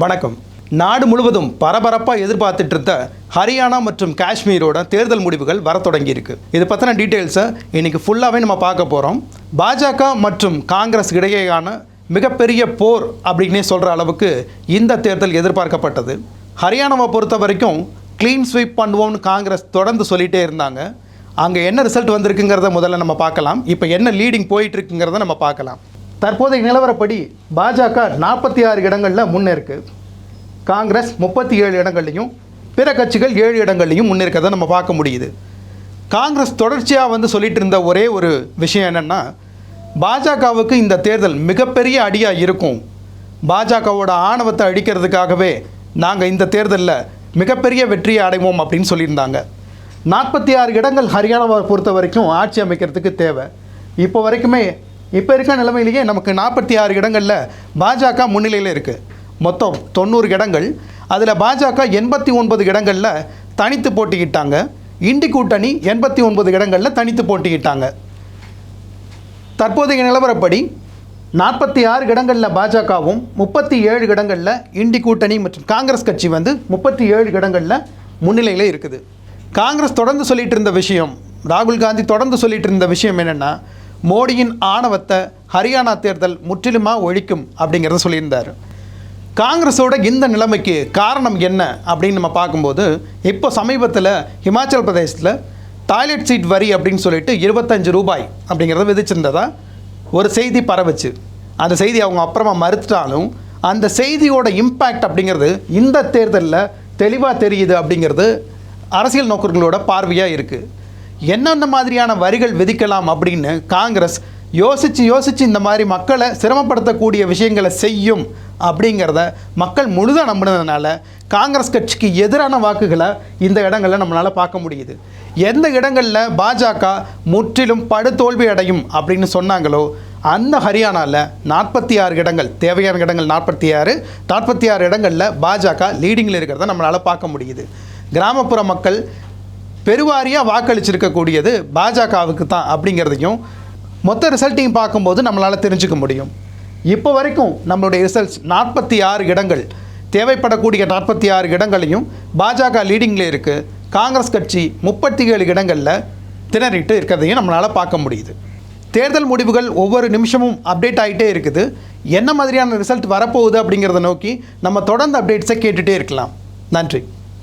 வணக்கம். நாடு முழுவதும் பரபரப்பாக எதிர்பார்த்துட்டு இருந்த ஹரியானா மற்றும் காஷ்மீரோட தேர்தல் முடிவுகள் வர தொடங்கியிருக்கு. இது பற்றின டீட்டெயில்ஸை இன்னைக்கு ஃபுல்லாகவே நம்ம பார்க்க போகிறோம் பாஜக மற்றும் காங்கிரஸ் இடையேயான மிகப்பெரிய போர் அப்படின்னே சொல்கிற அளவுக்கு இந்த தேர்தல் எதிர்பார்க்கப்பட்டது. ஹரியானாவை பொறுத்த வரைக்கும் க்ளீன் ஸ்வீப் பண்ணுவோம்னு காங்கிரஸ் தொடர்ந்து சொல்லிகிட்டே இருந்தாங்க. அங்கே என்ன ரிசல்ட் வந்திருக்குங்கிறத முதல்ல நம்ம பார்க்கலாம். இப்போ என்ன லீடிங் போயிட்டுருக்குங்கிறத நம்ம பார்க்கலாம். தற்போதைய நிலவரப்படி பாஜக நாற்பத்தி ஆறு இடங்களில் முன்னேற்கு காங்கிரஸ் முப்பத்தி ஏழு இடங்கள்லையும் பிற கட்சிகள் ஏழு இடங்கள்லையும் முன்னேற்கிறத நம்ம பார்க்க முடியுது. காங்கிரஸ் தொடர்ச்சியாக வந்து சொல்லிட்டு இருந்த ஒரே ஒரு விஷயம் என்னென்னா பாஜகவுக்கு இந்த தேர்தல் மிகப்பெரிய அடியாக இருக்கும். பாஜகவோட ஆணவத்தை அழிக்கிறதுக்காகவே நாங்கள் இந்த தேர்தலில் மிகப்பெரிய வெற்றியை அடைவோம் அப்படின்னு சொல்லியிருந்தாங்க. நாற்பத்தி ஆறு இடங்கள் ஹரியானாவை பொறுத்த வரைக்கும் ஆட்சி அமைக்கிறதுக்கு தேவை. இப்போ வரைக்குமே இப்போ இருக்க நிலைமையிலேயே நமக்கு நாற்பத்தி ஆறு இடங்களில் பாஜக முன்னிலையில் இருக்குது மொத்தம் தொண்ணூறு இடங்கள். அதில் பாஜக எண்பத்தி ஒன்பது இடங்களில் தனித்து போட்டியிட்டாங்க. இண்டி கூட்டணி எண்பத்தி ஒன்பது இடங்களில் தனித்து போட்டியிட்டாங்க. தற்போதைய நிலவரப்படி நாற்பத்தி ஆறு இடங்களில் பாஜகவும் முப்பத்தி ஏழு இடங்களில் இண்டி கூட்டணி மற்றும் காங்கிரஸ் கட்சி வந்து முப்பத்தி ஏழு இடங்களில் முன்னிலையில் இருக்குது. காங்கிரஸ் தொடர்ந்து சொல்லிட்டு இருந்த விஷயம் ராகுல் காந்தி தொடர்ந்து சொல்லிட்டு இருந்த விஷயம் என்னென்னா மோடியின் ஆணவத்தை ஹரியானா தேர்தல் முற்றிலுமாக ஒழிக்கும் அப்படிங்கிறத சொல்லியிருந்தார். காங்கிரஸோட இந்த நிலைமைக்கு காரணம் என்ன அப்படின்னு நம்ம பார்க்கும்போது இப்போ சமீபத்தில் ஹிமாச்சல் பிரதேசத்தில் டாய்லெட் சீட் வரி அப்படின்னு சொல்லிட்டு இருபத்தஞ்சு ரூபாய் அப்படிங்கிறத விதிச்சிருந்ததா? ஒரு செய்தி பரவுச்சு. அந்த செய்தி அவங்க அப்புறமா மறுத்துட்டாலும் அந்த செய்தியோட இம்பேக்ட் அப்படிங்கிறது இந்த தேர்தலில் தெளிவாக தெரியுது அப்படிங்கிறது அரசியல் நோக்கர்களோட பார்வையாக இருக்குது என்னென்ன மாதிரியான வரிகள் விதிக்கலாம் அப்படின்னு காங்கிரஸ் யோசித்து யோசித்து இந்த மாதிரி மக்களை சிரமப்படுத்தக்கூடிய விஷயங்களை செய்யும் அப்படிங்கிறத மக்கள் முழுதாக நம்பினதுனால காங்கிரஸ் கட்சிக்கு எதிரான வாக்குகளை இந்த இடங்களில் நம்மளால் பார்க்க முடியுது. எந்த இடங்களில் பாஜக முற்றிலும் படுதோல்வி அடையும் அப்படின்னு சொன்னாங்களோ அந்த ஹரியானாவில் நாற்பத்தி ஆறு இடங்கள் தேவையான இடங்கள் நாற்பத்தி ஆறு நாற்பத்தி ஆறு இடங்களில் பாஜக லீடிங்கில் இருக்கிறத நம்மளால் பார்க்க முடியுது. கிராமப்புற மக்கள் பெருவாரியாக வாக்களிச்சிருக்கக்கூடியது பாஜகவுக்கு தான் அப்படிங்கிறதையும் மொத்த ரிசல்ட்டையும் பார்க்கும்போது நம்மளால் தெரிஞ்சுக்க முடியும். இப்போ வரைக்கும் நம்மளுடைய ரிசல்ட்ஸ் நாற்பத்தி ஆறு இடங்கள் தேவைப்படக்கூடிய நாற்பத்தி ஆறு இடங்களையும் பாஜக லீடிங்கில் இருக்குது காங்கிரஸ் கட்சி முப்பத்தி ஏழு இடங்களில் திணறிட்டு இருக்கிறதையும் நம்மளால் பார்க்க முடியுது. தேர்தல் முடிவுகள் ஒவ்வொரு நிமிஷமும் அப்டேட் ஆகிட்டே இருக்குது. என்ன மாதிரியான ரிசல்ட் வரப்போகுது அப்படிங்கிறத நோக்கி நம்ம தொடர்ந்து அப்டேட்ஸை கேட்டுகிட்டே இருக்கலாம். நன்றி.